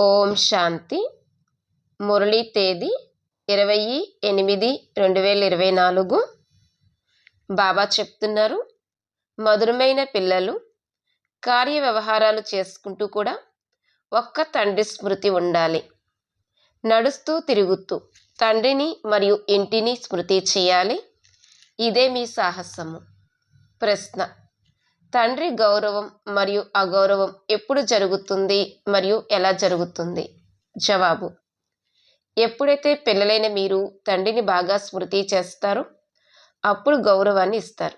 ఓం శాంతి. మురళీ తేదీ ఇరవై ఎనిమిది రెండు వేల ఇరవై నాలుగు. బాబా చెప్తున్నారు మధురమైన పిల్లలు కార్య వ్యవహారాలు చేసుకుంటూ కూడా ఒక్క తండ్రి స్మృతి ఉండాలి. నడుస్తూ తిరుగుతూ తండ్రిని మరియు ఇంటిని స్మృతి చేయాలి. ఇదే మీ సాహసము. ప్రశ్న తండ్రి గౌరవం మరియు అగౌరవం ఎప్పుడు జరుగుతుంది మరియు ఎలా జరుగుతుంది? జవాబు. ఎప్పుడైతే పిల్లలైన మీరు తండ్రిని బాగా స్మృతి చేస్తారో అప్పుడు గౌరవాన్ని ఇస్తారు.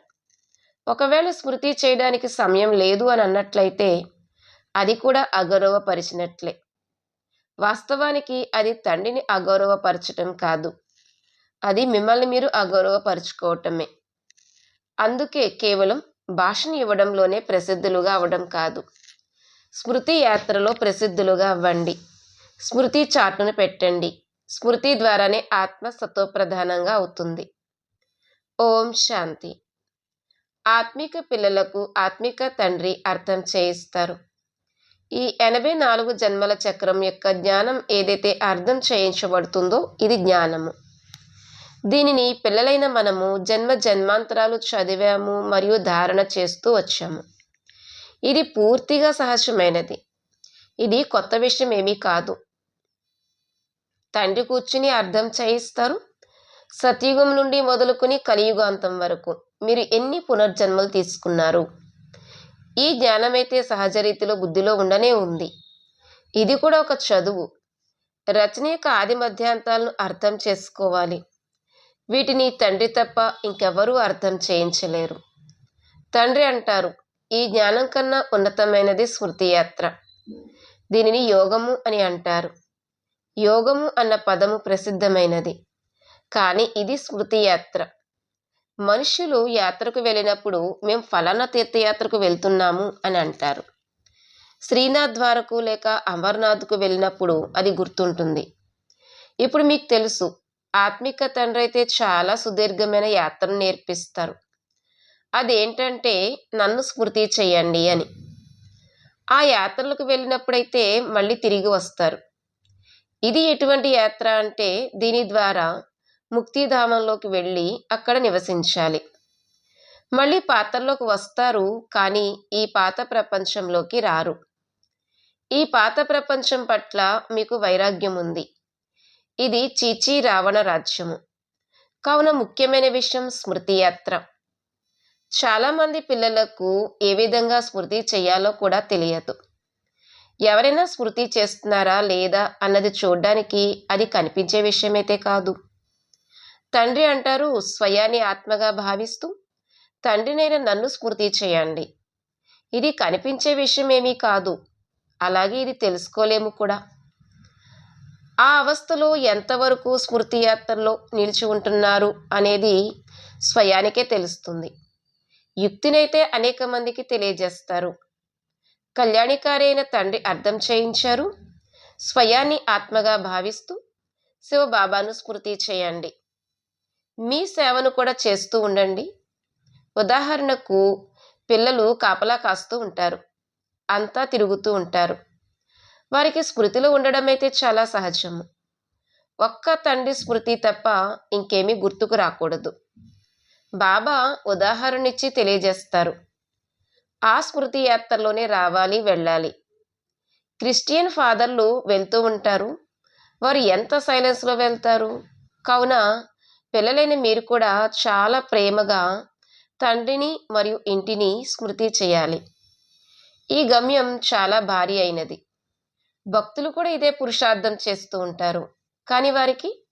ఒకవేళ స్మృతి చేయడానికి సమయం లేదు అని అన్నట్లయితే అది కూడా అగౌరవపరిచినట్లే. వాస్తవానికి అది తండ్రిని అగౌరవపరచటం కాదు. అది మిమ్మల్ని మీరు అగౌరవపరుచుకోవటమే. అందుకే కేవలం భాషను ఇవ్వడంలోనే ప్రసిద్ధులుగా అవ్వడం కాదు. స్మృతి యాత్రలో ప్రసిద్ధులుగా అవ్వండి. స్మృతి చాటును పెట్టండి. స్మృతి ద్వారానే ఆత్మ సతోప్రధానంగా అవుతుంది. ఓం శాంతి. ఆత్మిక పిల్లలకు ఆత్మిక తండ్రి అర్థం చేయిస్తారు. ఈ ఎనభై నాలుగు జన్మల చక్రం యొక్క జ్ఞానం ఏదైతే అర్థం చేయించబడుతుందో ఇది జ్ఞానము. దీనిని పిల్లలైన మనము జన్మ జన్మాంతరాలు చదివాము మరియు ధారణ చేస్తూ వచ్చాము. ఇది పూర్తిగా సహజమైనది. ఇది కొత్త విషయం ఏమీ కాదు. తండ్రి కూర్చుని అర్థం చేయిస్తారు. సతయుగం నుండి మొదలుకొని కలియుగాంతం వరకు మీరు ఎన్ని పునర్జన్మలు తీసుకున్నారు? ఈ జ్ఞానమైతే సహజ రీతిలో బుద్ధిలో ఉండనే ఉంది. ఇది కూడా ఒక చదువు. రచన యొక్క ఆది మధ్యాంతాలను అర్థం చేసుకోవాలి. వీటిని తండ్రి తప్ప ఇంకెవరూ అర్థం చేయించలేరు. తండ్రి అంటారు ఈ జ్ఞానం కన్నా ఉన్నతమైనది స్మృతి యాత్ర దీనిని యోగము అని అంటారు. యోగము అన్న పదము ప్రసిద్ధమైనది కానీ ఇది స్మృతి యాత్ర మనుషులు యాత్రకు వెళ్ళినప్పుడు మేము ఫలానా తీర్థయాత్రకు వెళ్తున్నాము అని అంటారు. శ్రీనాథ్ ద్వారకు లేక అమర్నాథ్కు వెళ్ళినప్పుడు అది గుర్తుంటుంది. ఇప్పుడు మీకు తెలుసు ఆత్మిక తండ్రి అయితే చాలా సుదీర్ఘమైన యాత్రను నేర్పిస్తారు. అదేంటంటే నన్ను స్మృతి చేయండి అని. ఆ యాత్రలకు వెళ్ళినప్పుడైతే మళ్ళీ తిరిగి వస్తారు. ఇది ఎటువంటి యాత్ర అంటే దీని ద్వారా ముక్తిధామంలోకి వెళ్ళి అక్కడ నివసించాలి. మళ్ళీ పాత్రలోకి వస్తారు కానీ ఈ పాత ప్రపంచంలోకి రారు. ఈ పాత ప్రపంచం పట్ల మీకు వైరాగ్యం ఉంది ఇది చీచీ రావణ రాజ్యము. కావున ముఖ్యమైన విషయం స్మృతి యాత్ర. చాలామంది పిల్లలకు ఏ విధంగా స్మృతి చేయాలో కూడా తెలియదు. ఎవరైనా స్మృతి చేస్తున్నారా లేదా అన్నది చూడడానికి అది కనిపించే విషయమైతే కాదు. తండ్రి అంటారు స్వయాన్ని ఆత్మగా భావిస్తూ తండ్రినైన నన్ను స్మృతి చేయండి. ఇది కనిపించే విషయం ఏమీ కాదు. అలాగే ఇది తెలుసుకోలేము కూడా. ఆ అవస్థలో ఎంతవరకు స్మృతి యాత్రలో నిలిచి ఉంటున్నారు అనేది స్వయానికే తెలుస్తుంది. యుక్తినైతే అనేక మందికి తెలియజేస్తారు. కళ్యాణికారైన తండ్రి అర్థం చేయించారు. స్వయాన్ని ఆత్మగా భావిస్తూ శివబాబాను స్మృతి చేయండి. మీ సేవను కూడా చేస్తూ ఉండండి. ఉదాహరణకు పిల్లలు కాపలా కాస్తూ ఉంటారు. అంతా తిరుగుతూ ఉంటారు. వారికి స్మృతిలో ఉండడం అయితే చాలా సహజము. ఒక్క తండ్రి స్మృతి తప్ప ఇంకేమీ గుర్తుకు రాకూడదు. బాబా ఉదాహరణ ఇచ్చి తెలియజేస్తారు. ఆ స్మృతి యాత్రలోనే రావాలి వెళ్ళాలి. క్రిస్టియన్ ఫాదర్లు వెళ్తూ ఉంటారు. వారు ఎంత సైలెన్స్లో వెళ్తారు? కావున పిల్లలైన మీరు కూడా చాలా ప్రేమగా తండ్రిని మరియు ఇంటిని స్మృతి చేయాలి. ఈ గమ్యం చాలా భారీ అయినది. భక్తులు కూడా ఇదే పురుషార్థం చేస్తూ ఉంటారు. కానీ వారికి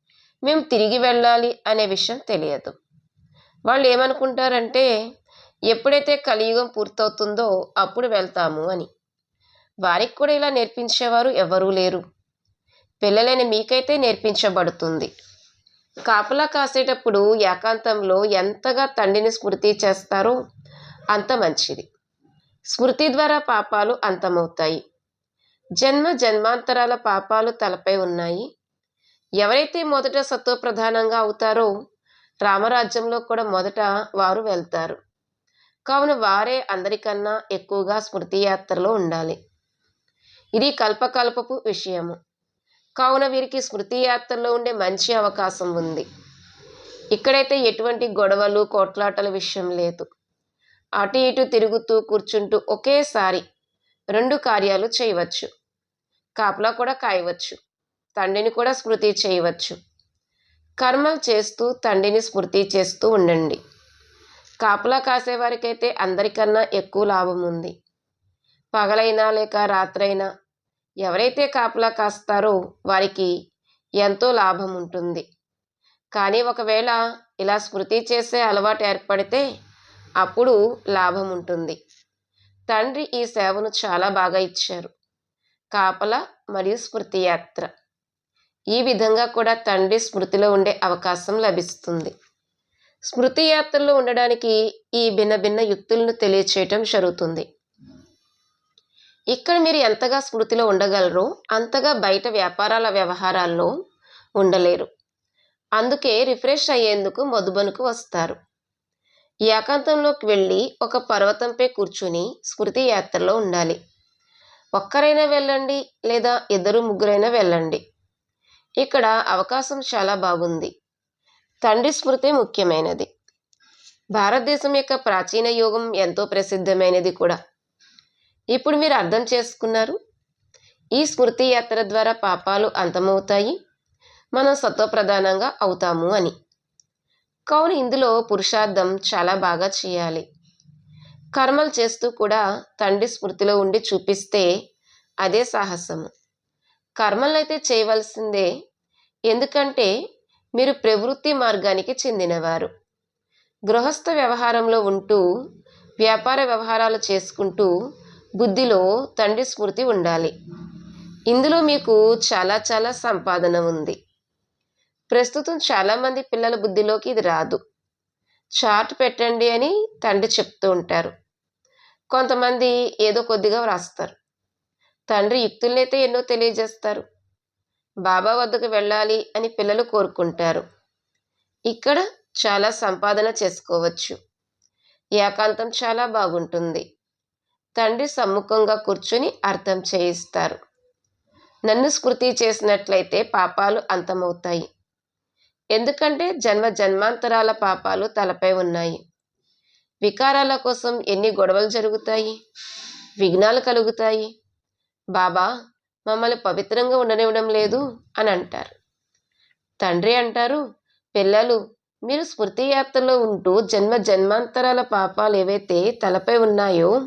మేము తిరిగి వెళ్ళాలి అనే విషయం తెలియదు. వాళ్ళు ఏమనుకుంటారంటే ఎప్పుడైతే కలియుగం పూర్తవుతుందో అప్పుడు వెళ్తాము అని. వారికి కూడా ఇలా నేర్పించేవారు ఎవరూ లేరు. పిల్లలైన మీకైతే నేర్పించబడుతుంది. కాపలా కాసేటప్పుడు ఏకాంతంలో ఎంతగా తండ్రిని స్మృతి చేస్తారో అంత మంచిది. స్మృతి ద్వారా పాపాలు అంతమవుతాయి. జన్మ జన్మాంతరాల పాపాలు తలపై ఉన్నాయి. ఎవరైతే మొదట సత్వప్రధానంగా అవుతారో రామరాజ్యంలో కూడా మొదట వారు వెళ్తారు. కావున వారే అందరికన్నా ఎక్కువగా స్మృతి యాత్రలో ఉండాలి. ఇది కల్పకల్పపు విషయము. కావున వీరికి స్మృతి యాత్రలో ఉండే మంచి అవకాశం ఉంది. ఇక్కడైతే ఎటువంటి గొడవలు కోట్లాటల విషయం లేదు. అటు ఇటు తిరుగుతూ కూర్చుంటూ ఒకేసారి రెండు కార్యాలు చేయవచ్చు. కాపలా కూడా కాయవచ్చు. తండ్రిని కూడా స్మృతి చేయవచ్చు. కర్మలు చేస్తూ తండ్రిని స్మృతి చేస్తూ ఉండండి. కాపలా కాసేవారికైతే అందరికన్నా ఎక్కువ లాభం ఉంది. పగలైనా లేక రాత్రైనా ఎవరైతే కాపలా కాస్తారో వారికి ఎంతో లాభం ఉంటుంది. కానీ ఒకవేళ ఇలా స్మృతి చేసే అలవాటు ఏర్పడితే అప్పుడు లాభం ఉంటుంది. తండ్రి ఈ సేవను చాలా బాగా ఇచ్చారు. కాపల మరియు స్మృతి యాత్ర. ఈ విధంగా కూడా తండ్రి స్మృతిలో ఉండే అవకాశం లభిస్తుంది. స్మృతి యాత్రలో ఉండడానికి ఈ భిన్న భిన్న యుక్తులను తెలియచేయటం జరుగుతుంది. ఇక్కడ మీరు ఎంతగా స్మృతిలో ఉండగలరో అంతగా బయట వ్యాపారాల వ్యవహారాల్లో ఉండలేరు. అందుకే రిఫ్రెష్ అయ్యేందుకు మధుబనుకు వస్తారు. ఏకాంతంలోకి వెళ్ళి ఒక పర్వతంపై కూర్చుని స్మృతి యాత్రలో ఉండాలి. ఒక్కరైనా వెళ్ళండి లేదా ఇద్దరు ముగ్గురైనా వెళ్ళండి. ఇక్కడ అవకాశం చాలా బాగుంది. తండ్రి స్మృతి ముఖ్యమైనది. భారతదేశం యొక్క ప్రాచీన యోగం ఎంతో ప్రసిద్ధమైనది కూడా. ఇప్పుడు మీరు అర్థం చేసుకున్నారు? ఈ స్మృతి యాత్ర ద్వారా పాపాలు అంతమవుతాయి. మనం సత్వప్రధానంగా అవుతాము అని. కావున ఇందులో పురుషార్థం చాలా బాగా చేయాలి. కర్మలు చేస్తూ కూడా తండ్రి స్మృతిలో ఉండి చూపిస్తే అదే సాహసము కర్మలు అయితే చేయవలసిందే. ఎందుకంటే మీరు ప్రవృత్తి మార్గానికి చెందినవారు. గృహస్థ వ్యవహారంలో ఉంటూ వ్యాపార వ్యవహారాలు చేసుకుంటూ బుద్ధిలో తండ్రి స్మృతి ఉండాలి. ఇందులో మీకు చాలా చాలా సంపాదన ఉంది. ప్రస్తుతం చాలామంది పిల్లల బుద్ధిలోకి ఇది రాదు. చార్ట్ పెట్టండి అని తండ్రి చెప్తూ ఉంటారు. కొంతమంది ఏదో కొద్దిగా వ్రాస్తారు. తండ్రి యుక్తులనైతే ఎన్నో తెలియజేస్తారు. బాబా వద్దకు వెళ్ళాలి అని పిల్లలు కోరుకుంటారు. ఇక్కడ చాలా సంపాదన చేసుకోవచ్చు. ఏకాంతం చాలా బాగుంటుంది. తండ్రి సమ్ముఖంగా కూర్చుని అర్థం చేయిస్తారు. నన్ను స్మృతి చేసినట్లయితే పాపాలు అంతమవుతాయి. ఎందుకంటే జన్మ జన్మాంతరాల పాపాలు తలపై ఉన్నాయి. వికారాల కోసం ఎన్ని గొడవలు జరుగుతాయి? విఘ్నాలు కలుగుతాయి. బాబా మమ్మల్ని పవిత్రంగా ఉండనివ్వడం లేదు అని అంటారు. తండ్రి అంటారు పిల్లలు మీరు స్మృతి యాత్రలో ఉంటూ జన్మ జన్మాంతరాల పాపాలు ఏవైతే తలపై ఉన్నాయో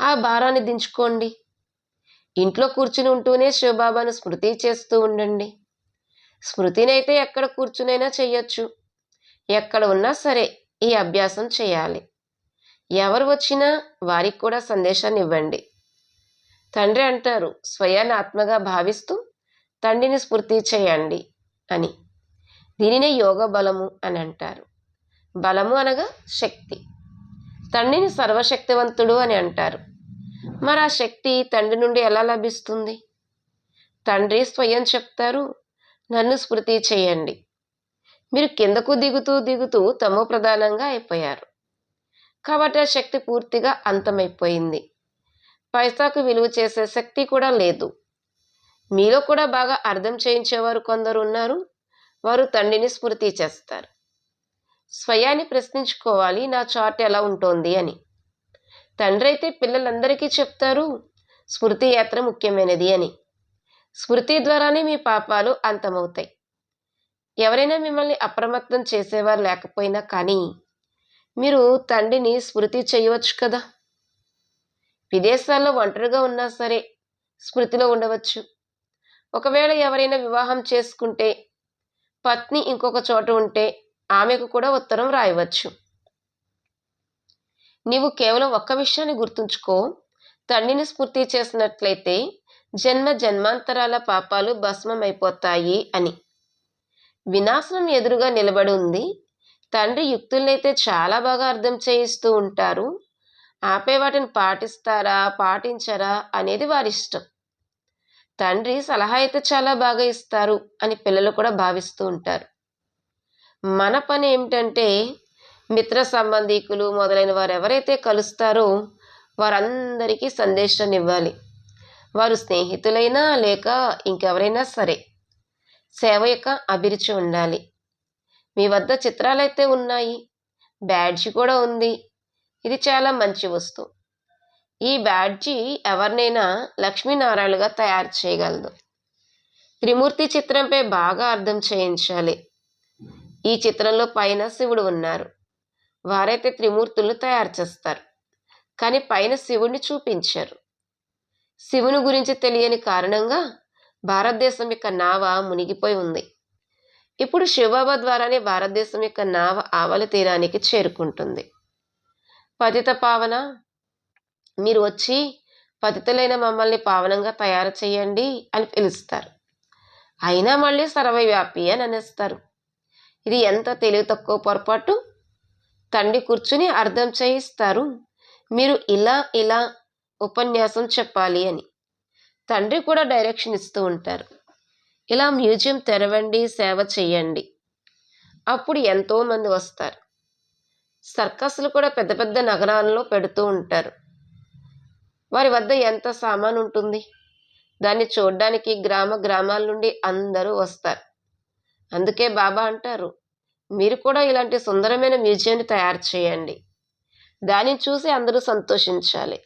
ఆ భారాన్ని దించుకోండి. ఇంట్లో కూర్చుని ఉంటూనే శివబాబాను స్మృతి చేస్తూ ఉండండి. స్మృతినైతే ఎక్కడ కూర్చునైనా చెయ్యొచ్చు. ఎక్కడ ఉన్నా సరే ఈ అభ్యాసం చేయాలి. ఎవరు వచ్చినా వారికి కూడా సందేశాన్ని ఇవ్వండి. తండ్రి అంటారు స్వయాన్ని ఆత్మగా భావిస్తూ తండ్రిని స్ఫూర్తి చేయండి అని. దీనినే యోగ బలము అని అంటారు. బలము అనగా శక్తి. తండ్రిని సర్వశక్తివంతుడు అని అంటారు. మరి ఆ శక్తి తండ్రి నుండి ఎలా లభిస్తుంది? తండ్రి స్వయం చెప్తారు నన్ను స్మృతి చేయండి. మీరు కిందకు దిగుతూ దిగుతూ తమో ప్రధానంగా అయిపోయారు. కాబట్టి ఆ శక్తి పూర్తిగా అంతమైపోయింది. పైసాకు విలువ చేసే శక్తి కూడా లేదు. మీలో కూడా బాగా అర్థం చేయించేవారు కొందరు ఉన్నారు. వారు తండ్రిని స్మృతి చేస్తారు. స్వయాన్ని ప్రశ్నించుకోవాలి నా చార్ట్ ఎలా ఉంటుంది అని. తండ్రి అయితే పిల్లలందరికీ చెప్తారు స్మృతి యాత్ర ముఖ్యమైనది అని. స్మృతి ద్వారానే మీ పాపాలు అంతమవుతాయి. ఎవరైనా మిమ్మల్ని అప్రమత్తం చేసేవారు లేకపోయినా కానీ మీరు తండ్రిని స్మృతి చేయవచ్చు కదా? విదేశాల్లో ఒంటరిగా ఉన్నా సరే స్మృతిలో ఉండవచ్చు. ఒకవేళ ఎవరైనా వివాహం చేసుకుంటే పత్ని ఇంకొక చోట ఉంటే ఆమెకు కూడా ఉత్తరం రాయవచ్చు. నీవు కేవలం ఒక్క విషయాన్ని గుర్తుంచుకో తండ్రిని స్ఫూర్తి చేసినట్లయితే జన్మ జన్మాంతరాల పాపాలు భస్మమైపోతాయి అని. వినాశనం ఎదురుగా నిలబడి ఉంది. తండ్రి యుక్తులనైతే చాలా బాగా అర్థం చేయిస్తూ ఉంటారు. ఆపే వాటిని పాటిస్తారా పాటించరా అనేది వారి ఇష్టం. తండ్రి సలహా అయితే చాలా బాగా ఇస్తారు అని పిల్లలు కూడా భావిస్తూ ఉంటారు. మన పని ఏమిటంటే మిత్ర సంబంధీకులు మొదలైన వారు ఎవరైతే కలుస్తారో వారందరికీ సందేశాన్ని ఇవ్వాలి. వారు స్నేహితులైనా లేక ఇంకెవరైనా సరే సేవ యొక్క అభిరుచి ఉండాలి. మీ వద్ద చిత్రాలైతే ఉన్నాయి. బ్యాడ్జి కూడా ఉంది. ఇది చాలా మంచి వస్తువు. ఈ బ్యాడ్జి ఎవరినైనా లక్ష్మీనారాయణగా తయారు చేయగలదు. త్రిమూర్తి చిత్రంపై బాగా అర్థం చేయించాలి. ఈ చిత్రంలో పైన శివుడు ఉన్నారు. వారైతే త్రిమూర్తులు తయారు చేస్తారు. కానీ పైన శివుడిని చూపించారు. శివుని గురించి తెలియని కారణంగా భారతదేశం యొక్క నావ మునిగిపోయి ఉంది. ఇప్పుడు శివబాబా ద్వారానే భారతదేశం యొక్క నావ ఆవలి తీరానికి చేరుకుంటుంది. పతిత పావన మీరు వచ్చి పతితులైన మమ్మల్ని పావనంగా తయారు చేయండి అని పిలుస్తారు. అయినా మళ్ళీ సర్వవ్యాపి అని అనేస్తారు. ఇది ఎంత తెలివి తక్కువ పొరపాటు? తండ్రి కూర్చుని అర్థం చేయిస్తారు. మీరు ఇలా ఇలా ఉపన్యాసం చెప్పాలి అని. తండ్రి కూడా డైరెక్షన్ ఇస్తూ ఉంటారు. ఇలా మ్యూజియం తెరవండి సేవ చేయండి. అప్పుడు ఎంతోమంది వస్తారు. సర్కస్లు కూడా పెద్ద పెద్ద నగరాల్లో పెడుతూ ఉంటారు. వారి వద్ద ఎంత సామాన్ ఉంటుంది? దాన్ని చూడడానికి గ్రామ గ్రామాల నుండి అందరూ వస్తారు. అందుకే బాబా అంటారు మీరు కూడా ఇలాంటి సుందరమైన మ్యూజియంని తయారు చేయండి. దానిని చూసి అందరూ సంతోషించాలి.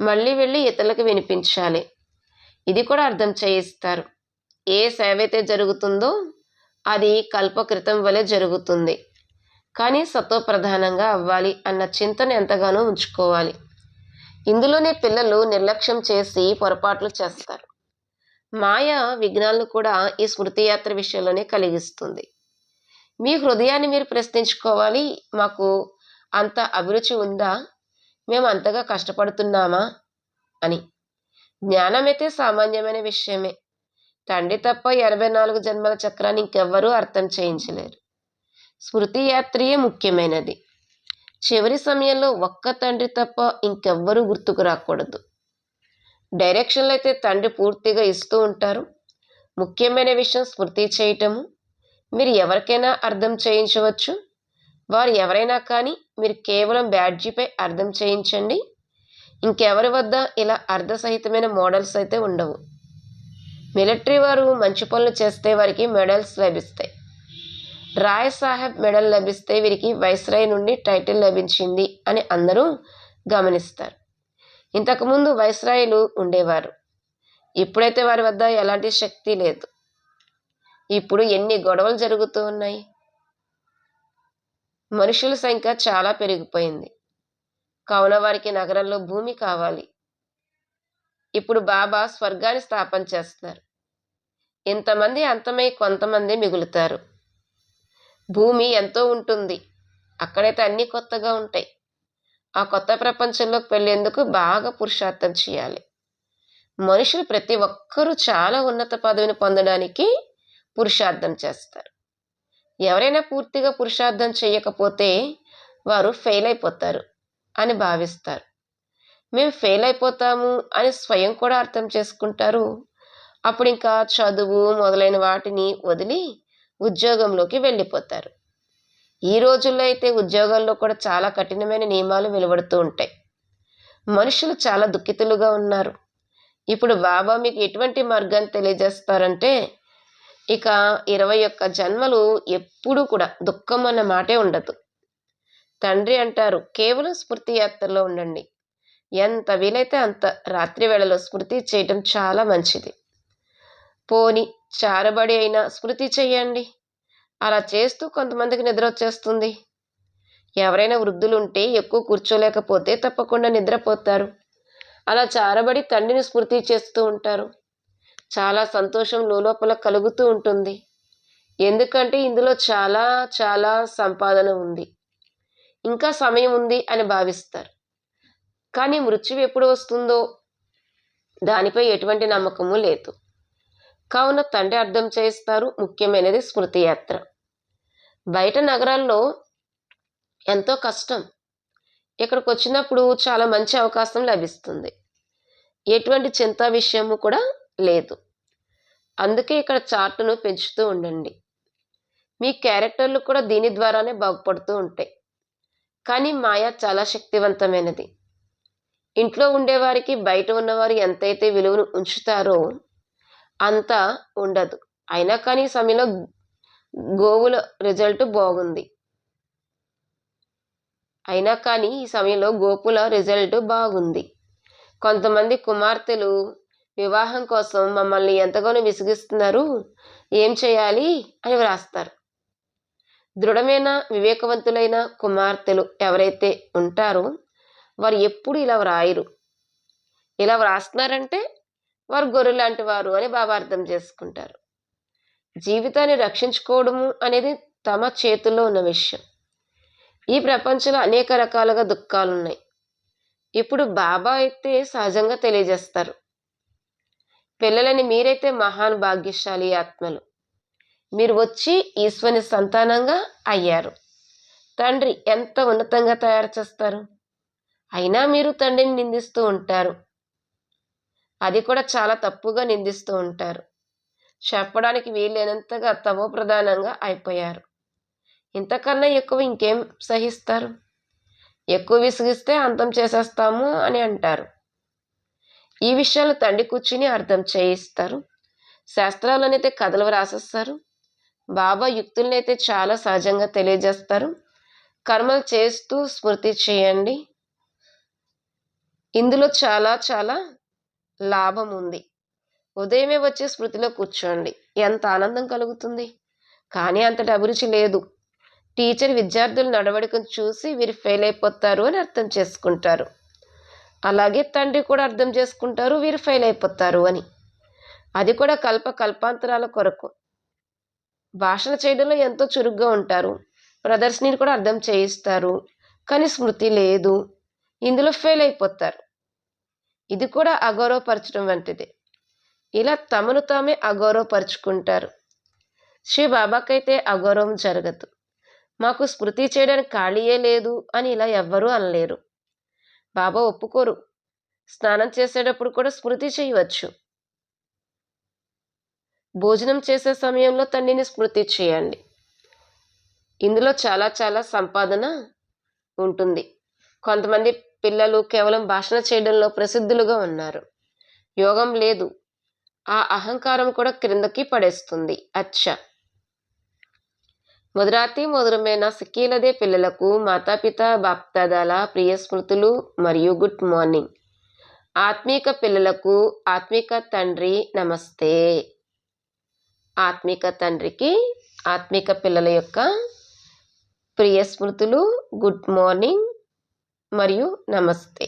మళ్ళీ వెళ్ళి ఇతరులకు వినిపించాలి. ఇది కూడా అర్థం చేయిస్తారు. ఏ సేవ అయితే జరుగుతుందో అది కల్పకృతం వలె జరుగుతుంది. కానీ సత్వ ప్రధానంగా అవ్వాలి అన్న చింతన ఎంతగానో ఉంచుకోవాలి. ఇందులోనే పిల్లలు నిర్లక్ష్యం చేసి పొరపాట్లు చేస్తారు. మాయ విఘ్నాలను కూడా ఈ స్మృతి యాత్ర విషయంలోనే కలిగిస్తుంది. మీ హృదయాన్ని మీరు ప్రశ్నించుకోవాలి మాకు అంత అభిరుచి ఉందా? మేము అంతగా కష్టపడుతున్నామా అని. జ్ఞానమైతే సామాన్యమైన విషయమే. తండ్రి తప్ప ఎనభై నాలుగు జన్మల చక్రాన్ని ఇంకెవ్వరూ అర్థం చేయించలేరు. స్మృతి యాత్రయే ముఖ్యమైనది. చివరి సమయంలో ఒక్క తండ్రి తప్ప ఇంకెవ్వరూ గుర్తుకు రాకూడదు. డైరెక్షన్లు అయితే తండ్రి పూర్తిగా ఇస్తూ ఉంటారు. ముఖ్యమైన విషయం స్మృతి చేయటము. మీరు ఎవరికైనా అర్థం చేయించవచ్చు. వారు ఎవరైనా కానీ మీరు కేవలం బ్యాడ్జీపై అర్థం చేయించండి. ఇంకెవరి వద్ద ఇలా అర్ధసహితమైన మోడల్స్ అయితే ఉండవు. మిలిటరీ వారు మంచి పనులు చేస్తే వారికి మెడల్స్ లభిస్తాయి. రాయ్ సాహెబ్ మెడల్ లభిస్తే వీరికి వైస్రాయ్ నుండి టైటిల్ లభించింది అని అందరూ గమనిస్తారు. ఇంతకుముందు వైస్రాయిలు ఉండేవారు. ఇప్పుడైతే వారి వద్ద ఎలాంటి శక్తి లేదు. ఇప్పుడు ఎన్ని గొడవలు జరుగుతూ ఉన్నాయి? మనుషుల సంఖ్య చాలా పెరిగిపోయింది. కావున వారికి నగరంలో భూమి కావాలి. ఇప్పుడు బాబా స్వర్గాన్ని స్థాపన చేస్తారు ఇంతమంది అంతమై కొంతమంది మిగులుతారు. భూమి ఎంతో ఉంటుంది. అక్కడైతే అన్నీ కొత్తగా ఉంటాయి. ఆ కొత్త ప్రపంచంలోకి వెళ్ళేందుకు బాగా పురుషార్థం చేయాలి. మనుషులు ప్రతి ఒక్కరూ చాలా ఉన్నత పదవిని పొందడానికి పురుషార్థం చేస్తారు. ఎవరైనా పూర్తిగా పురుషార్థం చేయకపోతే వారు ఫెయిల్ అయిపోతారు అని భావిస్తారు. మేము ఫెయిల్ అయిపోతాము అని స్వయం కూడా అర్థం చేసుకుంటారు. అప్పుడు ఇంకా చదువు మొదలైన వాటిని వదిలి ఉద్యోగంలోకి వెళ్ళిపోతారు. ఈ రోజుల్లో అయితే ఉద్యోగాల్లో కూడా చాలా కఠినమైన నియమాలు వెలువడుతూ ఉంటాయి. మనుషులు చాలా దుఃఖితులుగా ఉన్నారు. ఇప్పుడు బాబా మీకు ఎటువంటి మార్గాన్ని తెలియజేస్తారంటే ఇక ఇరవై ఒక్క జన్మలు ఎప్పుడూ కూడా దుఃఖం అన్న మాటే ఉండదు. తండ్రి అంటారు కేవలం స్మృతి యాత్రలో ఉండండి. ఎంత వీలైతే అంత రాత్రి వేళలో స్మృతి చేయటం చాలా మంచిది. పోని చారబడి అయినా స్మృతి చేయండి. అలా చేస్తూ కొంతమందికి నిద్ర వచ్చేస్తుంది. ఎవరైనా వృద్ధులు ఉంటే ఎక్కువ కూర్చోలేకపోతే తప్పకుండా నిద్రపోతారు. అలా చారబడి తండ్రిని స్మృతి చేస్తూ ఉంటారు. చాలా సంతోషం లోపల కలుగుతూ ఉంటుంది. ఎందుకంటే ఇందులో చాలా చాలా సంపాదన ఉంది. ఇంకా సమయం ఉంది అని భావిస్తారు. కానీ మృత్యువు ఎప్పుడు వస్తుందో దానిపై ఎటువంటి నమ్మకము లేదు. కావున తండ్రి అర్థం చేస్తారు ముఖ్యమైనది స్మృతి యాత్ర. బయట నగరాల్లో ఎంతో కష్టం. ఇక్కడికి వచ్చినప్పుడు చాలా మంచి అవకాశం లభిస్తుంది. ఎటువంటి చింతా విషయము కూడా లేదు. అందుకే ఇక్కడ చార్టును పెంచుతూ ఉండండి. మీ క్యారెక్టర్లు కూడా దీని ద్వారానే బాగుపడుతూ ఉంటాయి. కానీ మాయ చాలా శక్తివంతమైనది. ఇంట్లో ఉండేవారికి బయట ఉన్నవారు ఎంతైతే విలువను ఉంచుతారో అంత ఉండదు. అయినా కానీ ఈ సమయంలో గోవుల రిజల్ట్ బాగుంది. అయినా కానీ ఈ సమయంలో గోపుల రిజల్ట్ బాగుంది. కొంతమంది కుమార్తెలు వివాహం కోసం మమ్మల్ని ఎంతగానో విసిగిస్తున్నారు. ఏం చేయాలి? అని వ్రాస్తారు. దృఢమైన వివేకవంతులైన కుమార్తెలు ఎవరైతే ఉంటారో వారు ఎప్పుడు ఇలా వ్రాయరు. ఇలా వ్రాస్తున్నారంటే వారు గొర్రె లాంటి వారు అని బాబా అర్థం చేసుకుంటారు. జీవితాన్ని రక్షించుకోవడము అనేది తమ చేతుల్లో ఉన్న విషయం. ఈ ప్రపంచంలో అనేక రకాలుగా దుఃఖాలు ఉన్నాయి ఇప్పుడు బాబా అయితే సహజంగా తెలియజేస్తారు. పిల్లలని మీరైతే మహాన్ భాగ్యశాలి ఆత్మలు. మీరు వచ్చి ఈశ్వరుని సంతానంగా అయ్యారు. తండ్రి ఎంత ఉన్నతంగా తయారు చేస్తారు? అయినా మీరు తండ్రిని నిందిస్తూ ఉంటారు. అది కూడా చాలా తప్పుగా నిందిస్తూ ఉంటారు. చెప్పడానికి వీలైనంతగా తమో ప్రధానంగా అయిపోయారు. ఇంతకన్నా ఎక్కువ ఇంకేం సహిస్తారు? ఎక్కువ విసిగిస్తే అంతం చేసేస్తాము అని అంటారు. ఈ విషయాలు తండ్రి కూర్చుని అర్థం చేయిస్తారు. శాస్త్రాలనైతే కథలు రాసేస్తారు. బాబా యుక్తులనైతే చాలా సహజంగా తెలియజేస్తారు. కర్మలు చేస్తూ స్మృతి చేయండి. ఇందులో చాలా చాలా లాభం ఉంది. ఉదయమే వచ్చే స్మృతిలో కూర్చోండి. ఎంత ఆనందం కలుగుతుంది. కానీ అంతటి అభిరుచి లేదు. టీచర్ విద్యార్థుల నడవడికను చూసి వీరు ఫెయిల్ అయిపోతారు అని అర్థం చేసుకుంటారు. అలాగే తండ్రి కూడా అర్థం చేసుకుంటారు వీరు ఫెయిల్ అయిపోతారు అని. అది కూడా కల్ప కల్పాంతరాల కొరకు. భాషణ చేయడంలో ఎంతో చురుగ్గా ఉంటారు. ప్రదర్శనని కూడా అర్థం చేయిస్తారు. కానీ స్మృతి లేదు. ఇందులో ఫెయిల్ అయిపోతారు. ఇది కూడా అగౌరవపరచడం వంటిది. ఇలా తమను తామే అగౌరవపరుచుకుంటారు. శ్రీ బాబాకైతే అగౌరవం జరగదు. మాకు స్మృతి చేయడానికి ఖాళీయే లేదు అని ఇలా ఎవ్వరూ అనలేరు. బాబా ఒప్పుకోరు. స్నానం చేసేటప్పుడు కూడా స్మృతి చేయవచ్చు. భోజనం చేసే సమయంలో తండ్రిని స్మృతి చేయండి. ఇందులో చాలా చాలా సంపాదన ఉంటుంది. కొంతమంది పిల్లలు కేవలం భాషణ చేయడంలో ప్రసిద్ధులుగా ఉన్నారు. యోగం లేదు. ఆ అహంకారం కూడా క్రిందకి పడేస్తుంది. అచ్చ! మొదరాతి మధురమైన సిక్కీలదే పిల్లలకు మాతాపిత బాప్తాదాల ప్రియ స్మృతులు మరియు గుడ్ మార్నింగ్ ఆత్మీక పిల్లలకు ఆత్మిక తండ్రి నమస్తే. ఆత్మిక తండ్రికి ఆత్మిక పిల్లల యొక్క ప్రియ స్మృతులు గుడ్ మార్నింగ్ మరియు నమస్తే.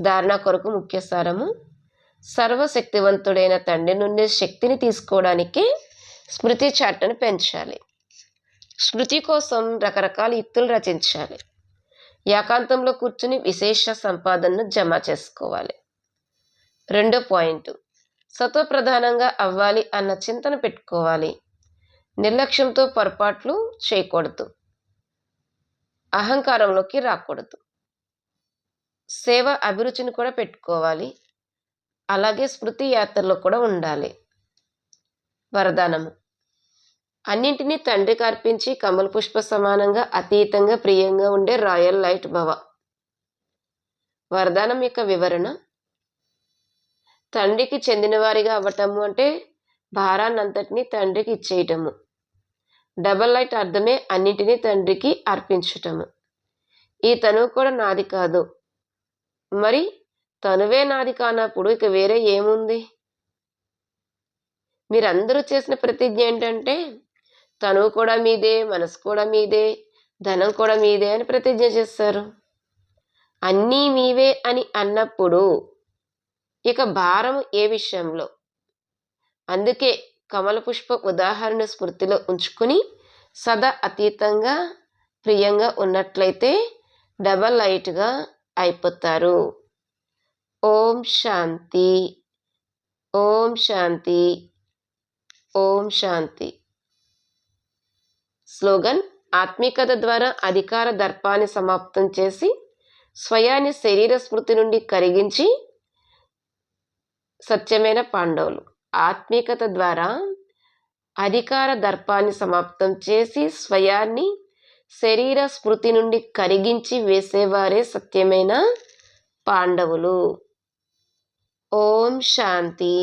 ధారణ కొరకు ముఖ్య సారము సర్వశక్తివంతుడైన తండ్రి నుండి శక్తిని తీసుకోవడానికి స్మృతి చాట్ను పెంచాలి. స్మృతి కోసం రకరకాల యుక్తులు రచించాలి. ఏకాంతంలో కూర్చుని విశేష సంపాదనను జమ చేసుకోవాలి. రెండో పాయింట్. సత్వప్రధానంగా అవ్వాలి అన్న చింతన పెట్టుకోవాలి. నిర్లక్ష్యంతో పొరపాట్లు చేయకూడదు. అహంకారంలోకి రాకూడదు. సేవ అభిరుచిని కూడా పెట్టుకోవాలి. అలాగే స్మృతి యాత్రలో కూడా ఉండాలి. వరదానము. అన్నింటినీ తండ్రికి అర్పించి కమల పుష్ప సమానంగా అతీతంగా ప్రియంగా ఉండే రాయల్ లైట్ భవ. వరదానం యొక్క వివరణ తండ్రికి చెందినవారిగా అవ్వటము అంటే భారాన్నంతటినీ తండ్రికి ఇచ్చేయటము. డబల్ లైట్ అర్థమే అన్నిటినీ తండ్రికి అర్పించటము. ఈ తనువు కూడా నాది కాదు. మరి తనువే నాది కానప్పుడు ఇక వేరే ఏముంది? మీరందరూ చేసిన ప్రతిజ్ఞ ఏంటంటే చనువు కూడా మీదే మనసు కూడా మీదే ధనం కూడా మీదే అని ప్రతిజ్ఞ చేస్తారు. అన్నీ మీవే అని అన్నప్పుడు ఇక భారం ఏ విషయంలో? అందుకే కమల పుష్ప ఉదాహరణ స్మృతిలో ఉంచుకుని సదా అతీతంగా ప్రియంగా ఉన్నట్లయితే డబల్ లైట్గా అయిపోతారు. ఓం శాంతి. ఓం శాంతి. ఓం శాంతి. స్లోగన్ ఆత్మీకత ద్వారా అధికార దర్పాన్ని సమాప్తం చేసి స్వయాన్ని శరీర స్మృతి నుండి కరిగించి సత్యమైన పాండవులు. ఆత్మీకత ద్వారా అధికార దర్పాన్ని సమాప్తం చేసి స్వయాన్ని శరీర స్మృతి నుండి కరిగించి వేసేవారే సత్యమైన పాండవులు. ఓం శాంతి.